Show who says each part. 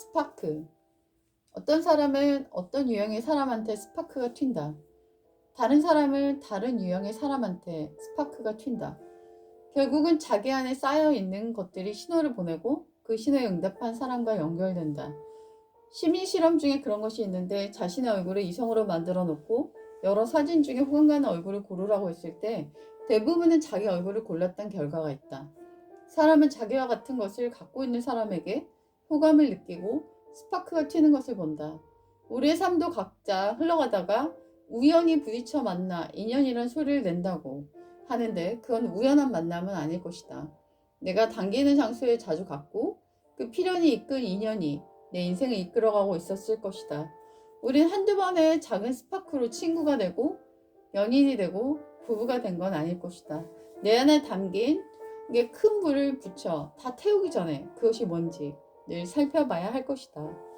Speaker 1: 스파크. 어떤 사람은 어떤 유형의 사람한테 스파크가 튄다. 다른 사람은 다른 유형의 사람한테 스파크가 튄다. 결국은 자기 안에 쌓여 있는 것들이 신호를 보내고 그 신호에 응답한 사람과 연결된다. 시민 실험 중에 그런 것이 있는데 자신의 얼굴을 이성으로 만들어 놓고 여러 사진 중에 호감 가는 얼굴을 고르라고 했을 때 대부분은 자기 얼굴을 골랐던 결과가 있다. 사람은 자기와 같은 것을 갖고 있는 사람에게 호감을 느끼고 스파크가 튀는 것을 본다. 우리의 삶도 각자 흘러가다가 우연히 부딪혀 만나 인연이란 소리를 낸다고 하는데 그건 우연한 만남은 아닐 것이다. 내가 당기는 장소에 자주 갔고 그 필연이 이끈 인연이 내 인생을 이끌어가고 있었을 것이다. 우린 한두 번의 작은 스파크로 친구가 되고 연인이 되고 부부가 된 건 아닐 것이다. 내 안에 담긴 게 큰 불을 붙여 다 태우기 전에 그것이 뭔지 늘 살펴봐야 할 것이다.